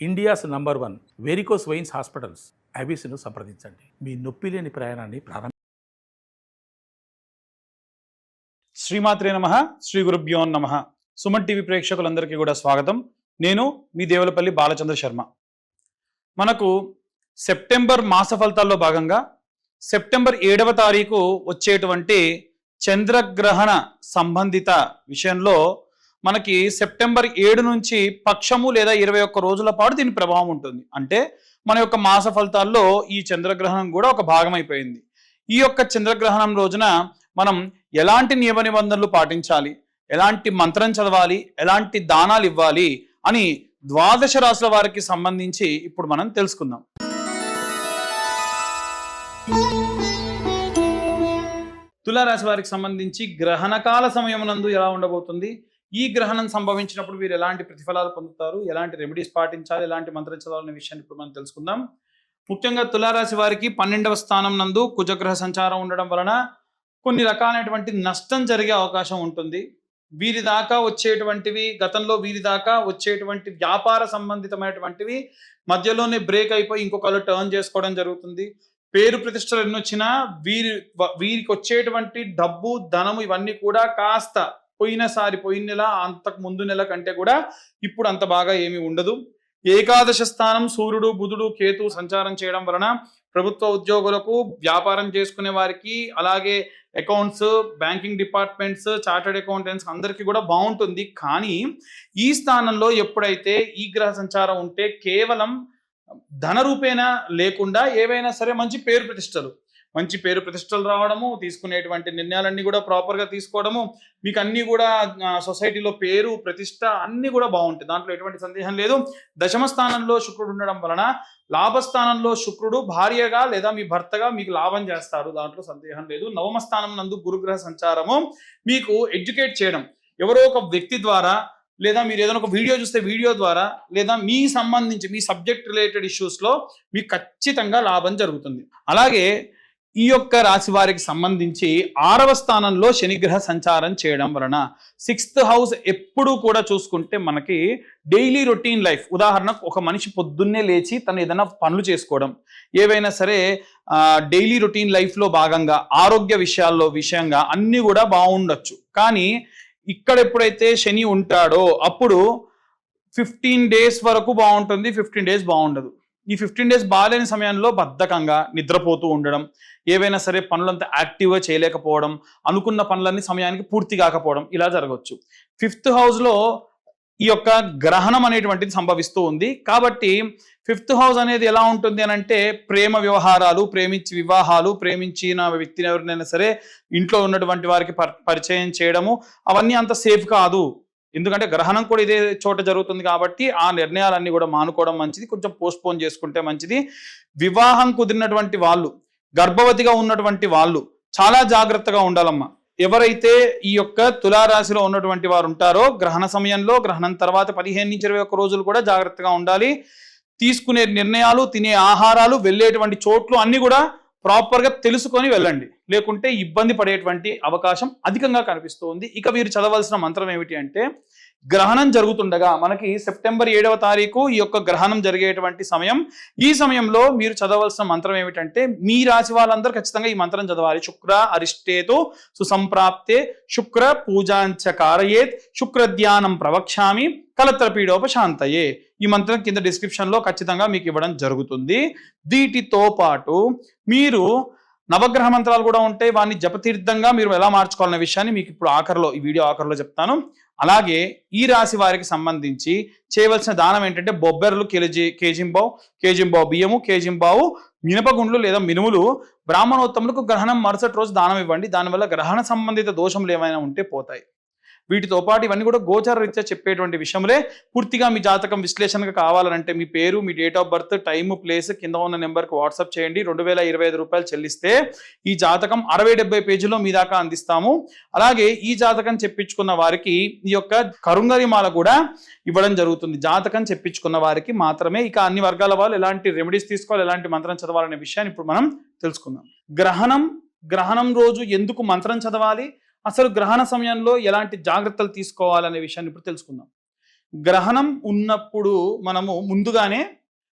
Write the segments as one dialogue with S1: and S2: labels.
S1: India's number one varicose veins hospitals. ఐబీసీను సంప్రదించండి. మీ నొప్పి లేని ప్రయాణాన్ని ప్రారంభ
S2: శ్రీమాత్రే నమ. శ్రీ గురుభ్యో నమ. సుమన్ టీవీ ప్రేక్షకులందరికీ కూడా స్వాగతం. నేను మీ దేవులపల్లి బాలచంద్ర శర్మ. మనకు సెప్టెంబర్ మాస ఫలితాల్లో భాగంగా సెప్టెంబర్ ఏడవ తారీఖు వచ్చేటువంటి చంద్రగ్రహణ సంబంధిత విషయంలో మనకి సెప్టెంబర్ ఏడు నుంచి పక్షము లేదా ఇరవై ఒక్క రోజుల పాటు దీని ప్రభావం ఉంటుంది. అంటే మన యొక్క మాస ఫలితాల్లో ఈ చంద్రగ్రహణం కూడా ఒక భాగం అయిపోయింది. ఈ యొక్క చంద్రగ్రహణం రోజున మనం ఎలాంటి నియమ నిబంధనలు పాటించాలి? ఎలాంటి మంత్రం చదవాలి? ఎలాంటి దానాలు ఇవ్వాలి? అని ద్వాదశ రాశుల వారికి సంబంధించి ఇప్పుడు మనం తెలుసుకుందాం. తులారాశి వారికి సంబంధించి గ్రహణకాల సమయమునందు ఎలా ఉండబోతుంది? ఈ గ్రహణం సంభవించినప్పుడు వీరు ఎలాంటి ప్రతిఫలాలు పొందుతారు? ఎలాంటి రెమెడీస్ పాటించాలి? ఎలాంటి మంత్రం చదవాలనే విషయాన్ని ఇప్పుడు మనం తెలుసుకుందాం. ముఖ్యంగా తులారాశి వారికి పన్నెండవ స్థానం నందు కుజగ్రహ సంచారం ఉండడం వలన కొన్ని రకాలైనటువంటి నష్టం జరిగే అవకాశం ఉంటుంది. వీరి దాకా వచ్చేటువంటివి గతంలో వీరి దాకా వచ్చేటువంటి వ్యాపార సంబంధితమైనటువంటివి మధ్యలోనే బ్రేక్ అయిపోయి ఇంకొకళ్ళు టర్న్ చేసుకోవడం జరుగుతుంది. పేరు ప్రతిష్టలు ఎన్నొచ్చినా వీరి వీరికి వచ్చేటువంటి డబ్బు ధనము ఇవన్నీ కూడా కాస్త పోయినసారి పోయిన నెల అంతకు ముందు నెల కంటే కూడా ఇప్పుడు అంత బాగా ఏమీ ఉండదు. ఏకాదశ స్థానం సూర్యుడు బుధుడు కేతు సంచారం చేయడం వలన ప్రభుత్వ ఉద్యోగులకు వ్యాపారం చేసుకునే వారికి అలాగే accounts banking departments chartered accountants అందరికీ కూడా బాగుంటుంది. కానీ ఈ స్థానంలో ఎప్పుడైతే ఈ గ్రహ సంచారం ఉంటే కేవలం ధన రూపేణ లేకుండా ఏవైనా సరే మంచి పేరు ప్రతిష్టలు. మంచి పేరు ప్రతిష్టలు రావడము తీసుకునేటువంటి నిర్ణయాలన్నీ కూడా ప్రాపర్గా తీసుకోవడము మీకు అన్నీ కూడా సొసైటీలో పేరు ప్రతిష్ట అన్నీ కూడా బాగుంటాయి. దాంట్లో ఎటువంటి సందేహం లేదు. దశమ స్థానంలో శుక్రుడు ఉండడం వలన లాభస్థానంలో శుక్రుడు భార్యగా లేదా మీ భర్తగా మీకు లాభం చేస్తారు. దాంట్లో సందేహం లేదు. నవమ స్థానం నందు గురుగ్రహ సంచారము మీకు ఎడ్యుకేట్ చేయడం. ఎవరో ఒక వ్యక్తి ద్వారా లేదా మీరు ఏదైనా ఒక వీడియో చూస్తే వీడియో ద్వారా లేదా మీ సంబంధించి మీ సబ్జెక్ట్ రిలేటెడ్ ఇష్యూస్లో మీకు ఖచ్చితంగా లాభం జరుగుతుంది. అలాగే ఈ యొక్క రాశి వారికి సంబంధించి ఆరవ స్థానంలో శనిగ్రహ సంచారం చేయడం వలన సిక్స్త్ హౌస్ ఎప్పుడూ కూడా చూసుకుంటే మనకి డైలీ రొటీన్ లైఫ్. ఉదాహరణకు ఒక మనిషి పొద్దున్నే లేచి తను ఏదైనా పనులు చేసుకోవడం ఏవైనా సరే డైలీ రొటీన్ లైఫ్లో భాగంగా ఆరోగ్య విషయాల్లో విషయంగా అన్నీ కూడా బాగుండొచ్చు. కానీ ఇక్కడ ఎప్పుడైతే శని ఉంటాడో అప్పుడు ఫిఫ్టీన్ డేస్ వరకు బాగుంటుంది ఫిఫ్టీన్ డేస్ బాగుండదు. ఈ ఫిఫ్టీన్ డేస్ బాగాలేని సమయంలో బద్ధకంగా నిద్రపోతూ ఉండడం ఏవైనా సరే పనులంతా యాక్టివ్గా చేయలేకపోవడం అనుకున్న పనులన్నీ సమయానికి పూర్తి కాకపోవడం ఇలా జరగవచ్చు. ఫిఫ్త్ హౌస్లో ఈ యొక్క గ్రహణం అనేటువంటిది సంభవిస్తూ ఉంది. కాబట్టి ఫిఫ్త్ హౌస్ అనేది ఎలా ఉంటుంది అని అంటే ప్రేమ వ్యవహారాలు ప్రేమించి వివాహాలు ప్రేమించిన వ్యక్తిని ఎవరినైనా సరే ఇంట్లో ఉన్నటువంటి వారికి పరిచయం చేయడము అవన్నీ అంత సేఫ్ కాదు. ఎందుకంటే గ్రహణం కూడా ఇదే చోట జరుగుతుంది కాబట్టి ఆ నిర్ణయాలన్నీ కూడా మానుకోవడం మంచిది. కొంచెం పోస్ట్పోన్ చేసుకుంటే మంచిది. వివాహం కుదిరినటువంటి వాళ్ళు గర్భవతిగా ఉన్నటువంటి వాళ్ళు చాలా జాగ్రత్తగా ఉండాలమ్మా. ఎవరైతే ఈ యొక్క తులారాశిలో ఉన్నటువంటి వారు ఉంటారో గ్రహణ సమయంలో గ్రహణం తర్వాత పదిహేను నుంచి ఇరవై ఒక్క రోజులు కూడా జాగ్రత్తగా ఉండాలి. తీసుకునే నిర్ణయాలు తినే ఆహారాలు వెళ్ళేటువంటి చోట్లు అన్ని కూడా ప్రాపర్గా తెలుసుకొని వెళ్ళండి. లేకుంటే ఇబ్బంది పడేటువంటి అవకాశం అధికంగా కనిపిస్తుంది. ఇక వీరు చదవాల్సిన మంత్రం ఏమిటి అంటే గ్రహణం జరుగుతుండగా మనకి సెప్టెంబర్ ఏడవ తారీఖు ఈ యొక్క గ్రహణం జరిగేటువంటి సమయం. ఈ సమయంలో మీరు చదవలసిన మంత్రం ఏమిటంటే మీ రాశి వాళ్ళందరూ ఖచ్చితంగా ఈ మంత్రం చదవాలి. శుక్ర అరిష్టేతో సుసంప్రాప్తే శుక్ర పూజాంచ కారయేత్ శుక్ర ధ్యానం ప్రవక్ష్యామి కలత్రపీడోపశాంతయే. ఈ మంత్రం కింద డిస్క్రిప్షన్లో ఖచ్చితంగా మీకు ఇవ్వడం జరుగుతుంది. వీటితో పాటు మీరు నవగ్రహ మంత్రాలు కూడా ఉంటాయి వాటిని జపతీర్థంగా మీరు ఎలా మార్చుకోవాలనే విషయాన్ని మీకు ఇప్పుడు ఆఖరిలో ఈ వీడియో ఆఖరిలో చెప్తాను. అలాగే ఈ రాశి వారికి సంబంధించి చేయవలసిన దానం ఏంటంటే బొబ్బెర్లు కేజీ కేజింబావు కేజింబావు బియ్యము కేజింబావు మినపగుండ్లు లేదా మినుములు బ్రాహ్మణోత్తములకు గ్రహణం మరుసటి రోజు దానం ఇవ్వండి. దానివల్ల గ్రహణ సంబంధిత దోషములు ఏమైనా ఉంటే పోతాయి. వీటితో పాటు ఇవన్నీ కూడా గోచార రీత్యా చెప్పేటువంటి విషయములే. పూర్తిగా మీ జాతకం విశ్లేషణగా కావాలంటే మీ పేరు మీ date of birth time place కింద ఉన్న నెంబర్కి వాట్సాప్ చేయండి. రెండు వేల ఇరవై ఐదు రూపాయలు చెల్లిస్తే ఈ జాతకం అరవై డెబ్బై పేజీలో మీ దాకా అందిస్తాము. అలాగే ఈ జాతకం చెప్పించుకున్న వారికి ఈ యొక్క కరుంగరిమాల కూడా ఇవ్వడం జరుగుతుంది. జాతకం చెప్పించుకున్న వారికి మాత్రమే. ఇక అన్ని వర్గాల వాళ్ళు ఎలాంటి రెమెడీస్ తీసుకోవాలి ఎలాంటి మంత్రం చదవాలనే విషయాన్ని ఇప్పుడు మనం తెలుసుకుందాం. గ్రహణం గ్రహణం రోజు ఎందుకు మంత్రం చదవాలి? అసలు గ్రహణ సమయంలో ఎలాంటి జాగ్రత్తలు తీసుకోవాలనే విషయాన్ని ఇప్పుడు తెలుసుకుందాం. గ్రహణం ఉన్నప్పుడు మనము ముందుగానే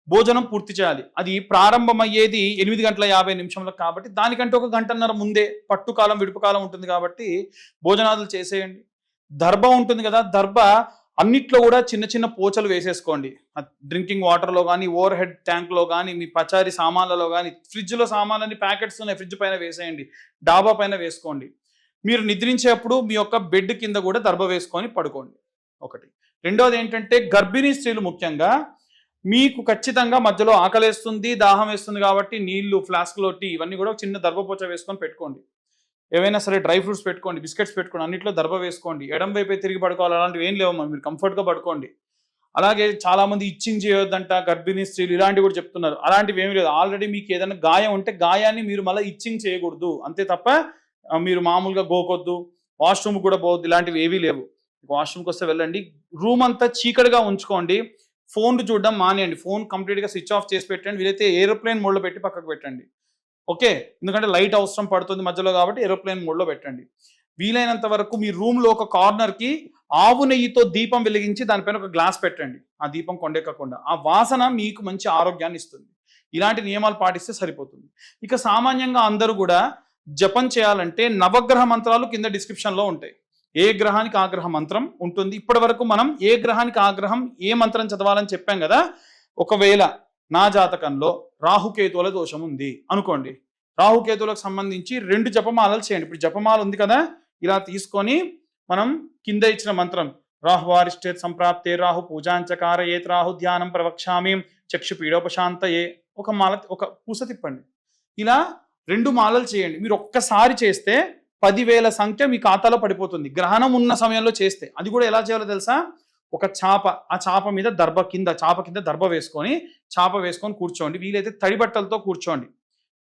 S2: భోజనం పూర్తి చేయాలి. అది ప్రారంభమయ్యేది ఎనిమిది గంటల యాభై నిమిషంలో కాబట్టి దానికంటే ఒక గంటన్నర ముందే పట్టుకాలం విడుపుకాలం ఉంటుంది కాబట్టి భోజనాదులు చేసేయండి. దర్భ ఉంటుంది కదా దర్భ అన్నిట్లో కూడా చిన్న చిన్న పోచలు వేసేసుకోండి. డ్రింకింగ్ వాటర్లో కానీ ఓవర్ హెడ్ ట్యాంక్లో కానీ మీ పచారి సామాన్లలో కానీ ఫ్రిడ్జ్లో సామాన్లన్నీ ప్యాకెట్స్ ఉన్నాయి ఫ్రిడ్జ్ పైన వేసేయండి. డాబా పైన వేసుకోండి. మీరు నిద్రించేప్పుడు మీ యొక్క బెడ్ కింద కూడా దర్భ వేసుకొని పడుకోండి. ఒకటి. రెండోది ఏంటంటే గర్భిణీ స్త్రీలు ముఖ్యంగా మీకు ఖచ్చితంగా మధ్యలో ఆకలేస్తుంది దాహం వేస్తుంది కాబట్టి నీళ్ళు ఫ్లాస్క్లో టీ ఇవన్నీ కూడా చిన్న దర్భపోచ వేసుకొని పెట్టుకోండి. ఏవైనా సరే డ్రై ఫ్రూట్స్ పెట్టుకోండి బిస్కెట్స్ పెట్టుకోండి అన్నింటిలో దర్భ వేసుకోండి. ఎడం వైపే తిరిగి పడుకోవాలి అలాంటివి ఏం లేవమ్మా మీరు కంఫర్ట్గా పడుకోండి. అలాగే చాలా మంది ఇచ్చింగ్ చేయొద్దంట గర్భిణీ స్త్రీలు ఇలాంటివి కూడా చెప్తున్నారు. అలాంటివి ఏమీ లేదు. ఆల్రెడీ మీకు ఏదైనా గాయం ఉంటే గాయాన్ని మీరు మళ్ళీ ఇచ్చింగ్ చేయకూడదు. అంతే తప్ప మీరు మామూలుగా గోకొద్దు వాష్రూమ్ కూడా పోవద్దు ఇలాంటివి ఏవీ లేవు. వాష్రూమ్కి వస్తే వెళ్ళండి. రూమ్ అంతా చీకటిగా ఉంచుకోండి. ఫోన్ చూడడం మానేయండి. ఫోన్ కంప్లీట్గా స్విచ్ ఆఫ్ చేసి పెట్టండి. వీలైతే ఏరోప్లేన్ మోడ్లో పెట్టి పక్కకు పెట్టండి. ఓకే ఎందుకంటే లైట్ అవసరం పడుతుంది మధ్యలో కాబట్టి ఏరోప్లేన్ మోడ్లో పెట్టండి. వీలైనంత వరకు మీ రూమ్లో ఒక కార్నర్కి ఆవు నెయ్యితో దీపం వెలిగించి దానిపైన ఒక గ్లాస్ పెట్టండి. ఆ దీపం కొండెక్కకుండా. ఆ వాసన మీకు మంచి ఆరోగ్యాన్ని ఇస్తుంది. ఇలాంటి నియమాలు పాటిస్తే సరిపోతుంది. ఇక సామాన్యంగా అందరూ కూడా జపం చేయాలంటే నవగ్రహ మంత్రాలు కింద డిస్క్రిప్షన్లో ఉంటాయి. ఏ గ్రహానికి ఆగ్రహ మంత్రం ఉంటుంది? ఇప్పటి వరకు మనం ఏ గ్రహానికి ఆగ్రహం ఏ మంత్రం చదవాలని చెప్పాం కదా? ఒకవేళ నా జాతకంలో రాహుకేతువుల దోషం ఉంది అనుకోండి. రాహుకేతువులకు సంబంధించి రెండు జపమాలలు చేయండి. ఇప్పుడు జపమాల ఉంది కదా? ఇలా తీసుకొని మనం కింద ఇచ్చిన మంత్రం రాహువారిష్టే సంప్రాప్తే రాహు పూజాంచకార ఏత్ రాహు ధ్యానం ప్రవక్షామి చక్షు పీడోపశాంతయే ఒక మాల ఒక పూస తిప్పండి. ఇలా రెండు మాలలు చేయండి. మీరు ఒక్కసారి చేస్తే పదివేల సంఖ్య మీ ఖాతాలో పడిపోతుంది. గ్రహణం ఉన్న సమయంలో చేస్తే. అది కూడా ఎలా చేయాలో తెలుసా? ఒక చాప ఆ చాప మీద దర్భ కింద చాప కింద దర్భ వేసుకొని చాప వేసుకొని కూర్చోండి. వీలైతే తడి బట్టలతో కూర్చోండి.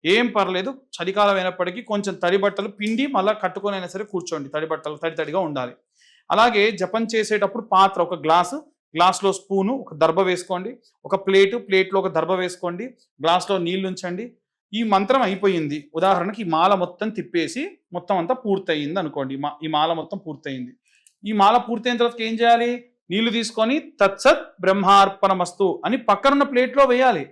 S2: ఏం పర్లేదు చలికాలం అయినప్పటికీ కొంచెం తడి బట్టలు పిండి మళ్ళీ కట్టుకొని అయినా సరే కూర్చోండి. తడి బట్టలు తడి తడిగా ఉండాలి. అలాగే జపం చేసేటప్పుడు పాత్ర ఒక గ్లాసు గ్లాస్లో స్పూను ఒక దర్భ వేసుకోండి. ఒక ప్లేటు ప్లేట్లో ఒక దర్భ వేసుకోండి. గ్లాస్లో నీళ్ళు ఉంచండి. ఈ మంత్రం అయిపోయింది. ఉదాహరణకి ఈ మాల మొత్తం తిప్పేసి మొత్తం అంతా పూర్తయింది అనుకోండి. మా- ఈ మాల మొత్తం పూర్తయింది. ఈ మాల పూర్తయిన తర్వాత ఏం చేయాలి? నీళ్ళు తీసుకొని తత్సత్ బ్రహ్మార్పణమస్తు అని పక్కనున్న ప్లేట్లో వేయాలి.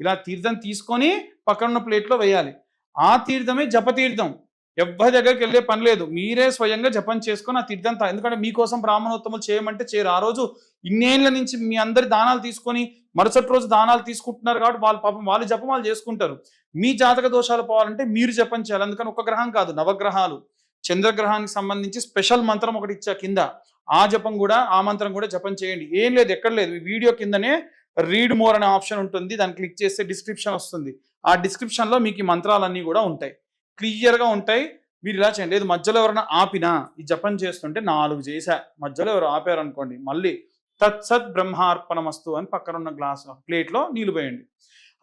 S2: ఇలా తీర్థం తీసుకొని పక్కనున్న ప్లేట్లో వేయాలి. ఆ తీర్థమే జపతీర్థం. ఎవ్వరి దగ్గరికి వెళ్ళే పని లేదు. మీరే స్వయంగా జపం చేసుకొని ఆ తీర్థం తా- ఎందుకంటే మీకోసం బ్రాహ్మణోత్తములు చేయమంటే చేయరు. ఆ రోజు ఇన్నేళ్ళ నుంచి మీ అందరి దానాలు తీసుకొని మరుసటి రోజు దానాలు తీసుకుంటున్నారు కాబట్టి వాళ్ళు పాపం వాళ్ళు జపం వాళ్ళు చేసుకుంటారు. మీ జాతక దోషాలు పోవాలంటే మీరు జపం చేయాలి. అందుకని ఒక గ్రహం కాదు నవగ్రహాలు. చంద్రగ్రహానికి సంబంధించి స్పెషల్ మంత్రం ఒకటి ఇచ్చా కింద. ఆ జపం కూడా ఆ మంత్రం కూడా జపం చేయండి. ఏం లేదు ఎక్కడ లేదు. వీడియో కిందనే రీడ్ మోర్ అనే ఆప్షన్ ఉంటుంది. దాన్ని క్లిక్ చేస్తే డిస్క్రిప్షన్ వస్తుంది. ఆ డిస్క్రిప్షన్లో మీకు ఈ మంత్రాలన్నీ కూడా ఉంటాయి. క్లియర్గా ఉంటాయి. మీరు ఇలా చేయండి. లేదు మధ్యలో ఎవరైనా ఆపినా ఈ జపం చేస్తుంటే నాలుగు చేశా. మధ్యలో ఎవరు ఆపారు అనుకోండి మళ్ళీ తత్సత్ బ్రహ్మార్పణమస్తు అని పక్కన ఉన్న గ్లాస్ ప్లేట్లో నీళ్ళు పోయండి.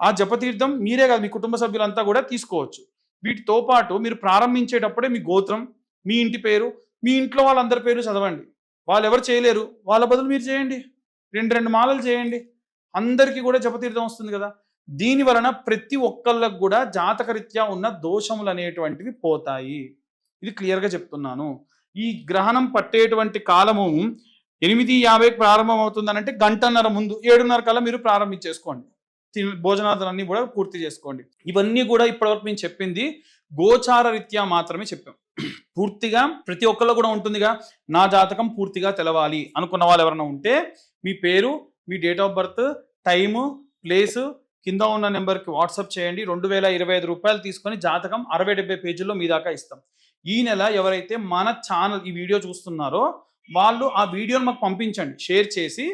S2: ఆ జపతీర్థం మీరే కాదు మీ కుటుంబ సభ్యులంతా కూడా తీసుకోవచ్చు. వీటితో పాటు మీరు ప్రారంభించేటప్పుడే మీ గోత్రం మీ ఇంటి పేరు మీ ఇంట్లో వాళ్ళందరి పేరు చదవండి. వాళ్ళు ఎవరు చేయలేరు? వాళ్ళ బదులు మీరు చేయండి. రెండు రెండు మాలలు చేయండి. అందరికీ కూడా జపతీర్థం వస్తుంది కదా. దీని వలన ప్రతి ఒక్కళ్ళకు కూడా జాతకరీత్యా ఉన్న దోషములు అనేటువంటివి పోతాయి. ఇది క్లియర్గా చెప్తున్నాను. ఈ గ్రహణం పట్టేటువంటి కాలము ఎనిమిది యాభైకి ప్రారంభం అవుతుందనంటే గంటన్నర ముందు ఏడున్నర కల్లా మీరు ప్రారంభించేసుకోండి. భోజనాదులన్నీ కూడా పూర్తి చేసుకోండి. ఇవన్నీ కూడా ఇప్పటివరకు మేము చెప్పింది గోచార రీత్యా మాత్రమే చెప్పాం. పూర్తిగా ప్రతి ఒక్కళ్ళు కూడా ఉంటుందిగా నా జాతకం పూర్తిగా తెలవాలి అనుకున్న వాళ్ళు ఎవరైనా ఉంటే మీ పేరు మీ date of birth time place కింద ఉన్న నెంబర్కి వాట్సాప్ చేయండి. రెండు వేల ఇరవై ఐదు రూపాయలు తీసుకొని జాతకం అరవై డెబ్బై పేజీల్లో మీ దాకా ఇస్తాం. ఈ నెల ఎవరైతే మన ఛానల్ ఈ వీడియో చూస్తున్నారో వాళ్ళు ఆ వీడియోని మాకు పంపించండి. షేర్ చేసి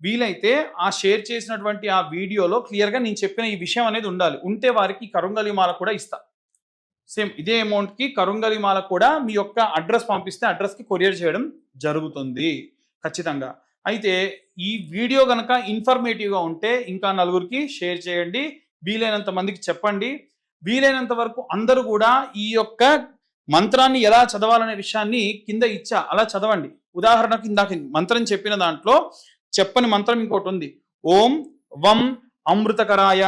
S2: వీలైతే ఆ షేర్ చేసినటువంటి ఆ వీడియోలో క్లియర్గా నేను చెప్పిన ఈ విషయం అనేది ఉండాలి. ఉంటే వారికి కరుంగలి మాల కూడా ఇస్తా. సేమ్ ఇదే అమౌంట్కి కరుంగలి మాల కూడా మీ యొక్క అడ్రస్ పంపిస్తే అడ్రస్కి కొరియర్ చేయడం జరుగుతుంది. ఖచ్చితంగా. అయితే ఈ వీడియో కనుక ఇన్ఫర్మేటివ్గా ఉంటే ఇంకా నలుగురికి షేర్ చేయండి. వీలైనంత మందికి చెప్పండి. వీలైనంత వరకు అందరూ కూడా ఈ యొక్క మంత్రాన్ని ఎలా చదవాలనే విషయాన్ని కింద ఇచ్చా. అలా చదవండి. ఉదాహరణకు ఇందాక మంత్రం చెప్పిన దాంట్లో చెప్పని మంత్రం ఇంకోటి ఉంది. ఓం వం అమృతకరాయ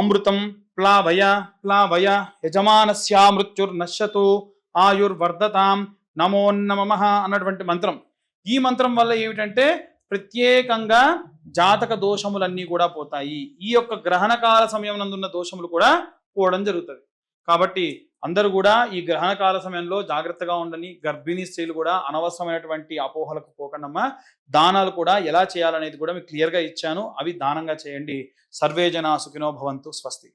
S2: అమృతం ప్లావయ ప్లావయ యజమానస్యా మృత్యుర్నశ్యతు ఆయుర్వర్ధతాం నమో అన్నటువంటి మంత్రం. ఈ మంత్రం వల్ల ఏమిటంటే ప్రత్యేకంగా జాతక దోషములన్నీ కూడా పోతాయి. ఈ యొక్క గ్రహణ కాల సమయం నందున్న దోషములు కూడా పోవడం జరుగుతుంది. కాబట్టి అందరూ కూడా ఈ గ్రహణ కాల సమయంలో జాగ్రత్తగా ఉండని గర్భిణీ స్త్రీలు కూడా అనవసరమైనటువంటి అపోహలకు పోకండమ్మా. దానాలు కూడా ఎలా చేయాలనేది కూడా మీకు క్లియర్గా ఇచ్చాను. అవి దానంగా చేయండి. సర్వే జన సుఖినో భవంతు. స్వస్తి.